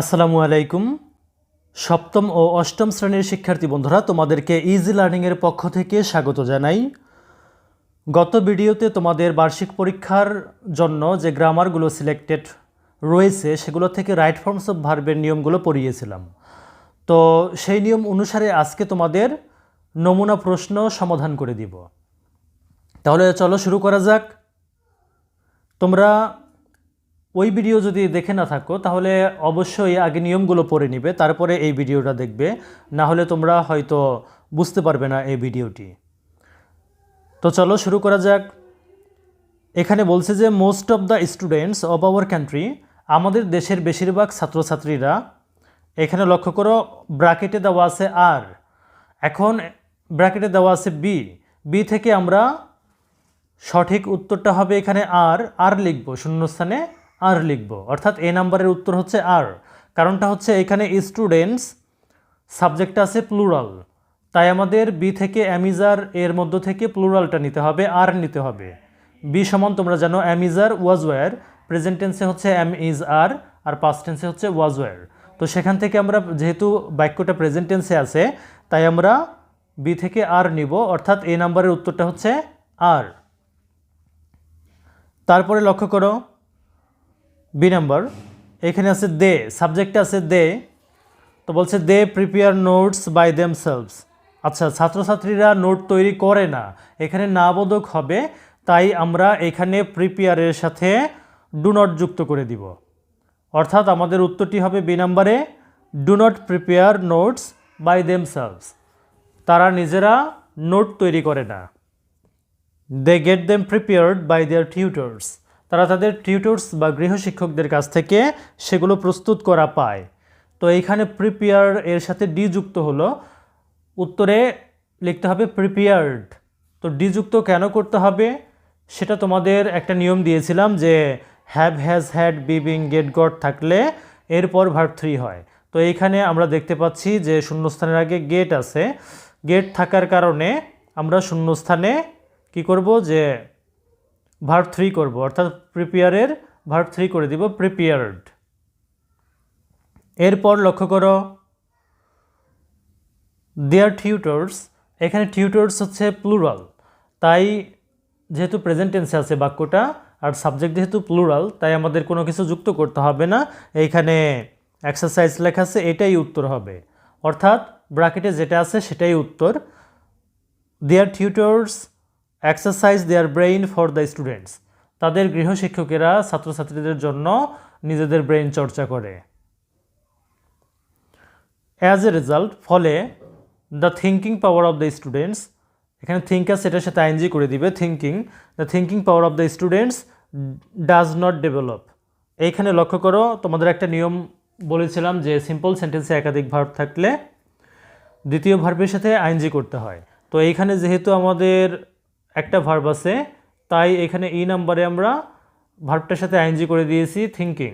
আসসালামু আলাইকুম। সপ্তম ও অষ্টম শ্রেণির শিক্ষার্থী বন্ধুরা, তোমাদেরকে ইজি লার্নিংয়ের পক্ষ থেকে স্বাগত জানাই। গত ভিডিওতে তোমাদের বার্ষিক পরীক্ষার জন্য যে গ্রামারগুলো সিলেক্টেড রয়েছে, সেগুলো থেকে রাইট ফর্মস অফ ভার্বের নিয়মগুলো পড়িয়েছিলাম। তো সেই নিয়ম অনুসারে আজকে তোমাদের নমুনা প্রশ্ন সমাধান করে দিব। তাহলে চলো শুরু করা যাক। তোমরা ওই ভিডিও যদি দেখে না থাকো, তাহলে অবশ্যই আগে নিয়মগুলো পড়ে নিবে, তারপরে এই ভিডিওটা দেখবে। না হলে তোমরা হয়তো বুঝতে পারবে না এই ভিডিওটি। তো চলো শুরু করা যাক। এখানে বলছে যে most of the students of our country আমাদের দেশের বেশিরভাগ ছাত্রছাত্রীরা, এখানে লক্ষ্য করো, ব্র্যাকেটে দেওয়া আছে আর। এখন ব্র্যাকেটে দেওয়া আছে বি বি থেকে আমরা সঠিক উত্তরটা হবে এখানে আর। আর লিখব, শূন্যস্থানে আর লিখব। অর্থাৎ এ নাম্বারের উত্তর হচ্ছে আর। কারণটা হচ্ছে এখানে স্টুডেন্টস সাবজেক্টটা আছে প্লুরাল তাই আমাদের বি থেকে অ্যামিজার এর মধ্য থেকে প্লুরালটা নিতে হবে আর নিতে হবে। বি সমান তোমরা জানো অ্যামিজার ওয়াজ ওয়ার প্রেজেন্ট টেন্সে হচ্ছে am is R R past টেন্সে হচ্ছে ওয়াজ ওয়ার তো সেখান থেকে আমরা যেহেতু বাক্যটা প্রেজেন্ট টেন্সে আছে, তাই আমরা বি থেকে আর নিব, অর্থাৎ এ নাম্বারের উত্তরটা হচ্ছে আর তারপরে লক্ষ্য করো বি নাম্বার, এখানে আছে দে, সাবজেক্টে আছে দে, তো বলছে they prepare notes by themselves আচ্ছা ছাত্রছাত্রীরা নোট তৈরি করে না, এখানে না বোধক হবে, তাই আমরা এখানে প্রিপেয়ারের সাথে ডু নট যুক্ত করে দিব। অর্থাৎ আমাদের উত্তরটি হবে বি নাম্বারে do not prepare notes by themselves তারা নিজেরা নোট তৈরি করে না। They get them prepared by their tutors তারা তাদের টিউটর্স বা গৃহশিক্ষকদের কাছ থেকে সেগুলো প্রস্তুত করা পায়। তো এইখানে প্রিপেয়ার এর সাথে ডি যুক্ত হলো। উত্তরে লিখতে হবে প্রিপেয়ার্ড তো ডি যুক্ত কেন করতে হবে? সেটা তোমাদের একটা নিয়ম দিয়েছিলাম যে have has had being get got থাকলে এরপর ভার্ব থ্রি হয়। তো এইখানে আমরা দেখতে পাচ্ছি যে শূন্যস্থানের আগে গেট আছে। গেট থাকার কারণে আমরা শূন্যস্থানে কি করব? যে ভার্ব থ্রি করব, অর্থাৎ প্রিপেয়ারের ভার্ব থ্রি করে দিব প্রিপেয়ার্ড এরপর লক্ষ্য করো দেয়ার টিউটর্স এখানে টিউটর্স হচ্ছে প্লুরাল তাই যেহেতু প্রেজেন্ট টেন্সে আছে বাক্যটা, আর সাবজেক্ট যেহেতু প্লুরাল তাই আমাদের কোনো কিছু যুক্ত করতে হবে না, এইখানে এক্সারসাইজ লেখা আছে, এটাই উত্তর হবে। অর্থাৎ ব্র্যাকেটে যেটা আছে সেটাই উত্তর। Their tutors exercise their brain for the students তাদের গৃহশিক্ষকেরা ছাত্রছাত্রীদের জন্য নিজেদের ব্রেইন চর্চা করে। অ্যাজ এ রেজাল্ট ফলে the thinking power of the students এখানে থিঙ্কার সেটার সাথে আইনজি করে দিবে thinking the thinking power of the students does not develop এইখানে লক্ষ্য করো, তোমাদের একটা নিয়ম বলেছিলাম যে সিম্পল সেন্টেন্সে একাধিক ভার্ব থাকলে দ্বিতীয় ভার্বের সাথে আইনজি করতে হয়। তো এইখানে যেহেতু আমাদের একটা ভার্ব আছে, তাই এখানে ই নাম্বারে আমরা ভার্বটার সাথে আইনজি করে দিয়েছি থিঙ্কিং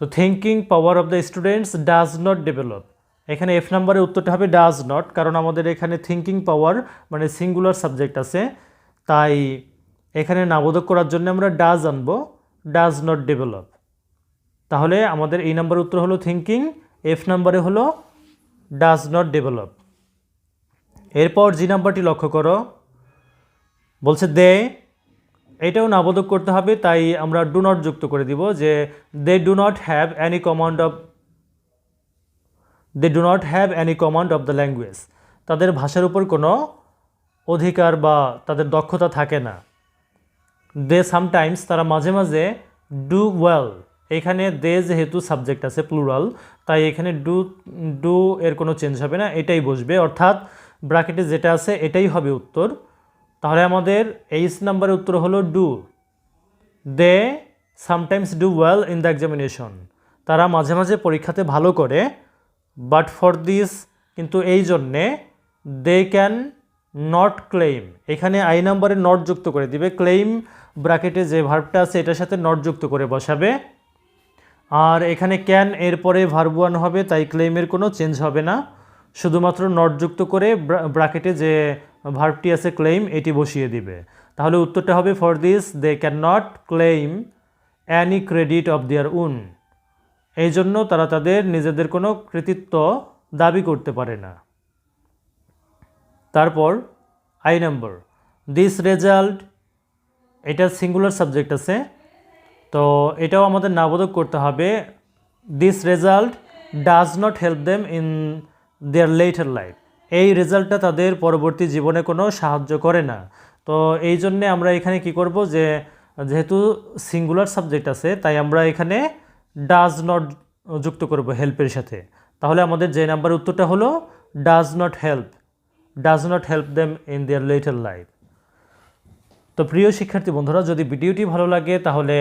তো thinking power of the students does not develop এখানে এফ নাম্বারের উত্তরটা হবে ডাজ নট কারণ আমাদের এখানে থিঙ্কিং পাওয়ার মানে সিঙ্গুলার সাবজেক্ট আছে, তাই এখানে নাবোধক করার জন্য আমরা ডাজ আনব ডাজ নট ডেভেলপ তাহলে আমাদের এই নাম্বার উত্তর হলো থিঙ্কিং এফ নাম্বারে হলো ডাজ নট ডেভেলপ এরপর জি নাম্বারটি লক্ষ্য করো। বলছে দে, এটাও নাবোধক করতে হবে, তাই আমরা ডু নট যুক্ত করে দিব যে they do not have any command of they do not have any command of the language তাদের ভাষার উপর কোনো অধিকার বা তাদের দক্ষতা থাকে না। দে সামটাইমস তারা মাঝে মাঝে ডু ওয়েল এখানে দে যেহেতু সাবজেক্ট আছে প্লুরাল, তাই এখানে ডু ডু এর কোনো চেঞ্জ হবে না, এটাই বসবে। অর্থাৎ ব্র্যাকেটে যেটা আছে এটাই হবে উত্তর। তাহলে আমাদের এইচ নাম্বারের উত্তর হলো do they sometimes do well in the examination তারা মাঝে মাঝে পরীক্ষাতে ভালো করে বাট ফর দিস কিন্তু এই জন্যে দে ক্যান নট ক্লেইম এখানে আই নাম্বারে নট যুক্ত করে দিবে। ক্লেইম ব্র্যাকেটে যে ভার্বটা আছে, এটার সাথে নট যুক্ত করে বসাবে। আর এখানে ক্যান এরপরে ভার্ব ওয়ান হবে, তাই ক্লেইমের কোনো চেঞ্জ হবে না। শুধুমাত্র নট যুক্ত করে ব্র্যাকেটে যে ভার্বটি আছে ক্লেইম এটি বসিয়ে দিবে। তাহলে উত্তরটা হবে for this they can not claim any credit of their own এই জন্য তারা তাদের নিজেদের কোনো কৃতিত্ব দাবি করতে পারে না। তারপর আই নাম্বার দিস রেজাল্ট এটা সিঙ্গুলার সাবজেক্ট আছে। তো এটাও আমাদের নাবোধক করতে হবে this result does not help them in their later life এই রেজাল্টটা তাদের পরবর্তী জীবনে কোনো সাহায্য করে না। তো এই জন্যে আমরা এখানে কি করব যে, যেহেতু সিঙ্গুলার সাবজেক্ট আছে, তাই আমরা এখানে ডাজ নট যুক্ত করব হেল্পের সাথে। তাহলে আমাদের যে নাম্বার উত্তরটা হলো does not help does not help them in their later life তো প্রিয় শিক্ষার্থী বন্ধুরা, যদি ভিডিওটি ভালো লাগে তাহলে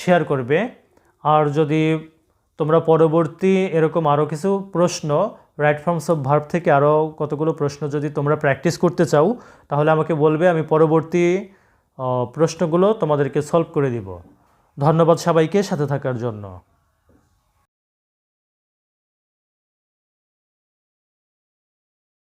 শেয়ার করবে। আর যদি তোমরা পরবর্তী এরকম আরও কিছু প্রশ্ন রাইট ফর্মস অফ ভার্ব থেকে আরও কতগুলো প্রশ্ন যদি তোমরা প্র্যাকটিস করতে চাও, তাহলে আমাকে বলবে, আমি পরবর্তী প্রশ্নগুলো তোমাদেরকে সলভ করে দিব। ধন্যবাদ সবাইকে সাথে থাকার জন্য।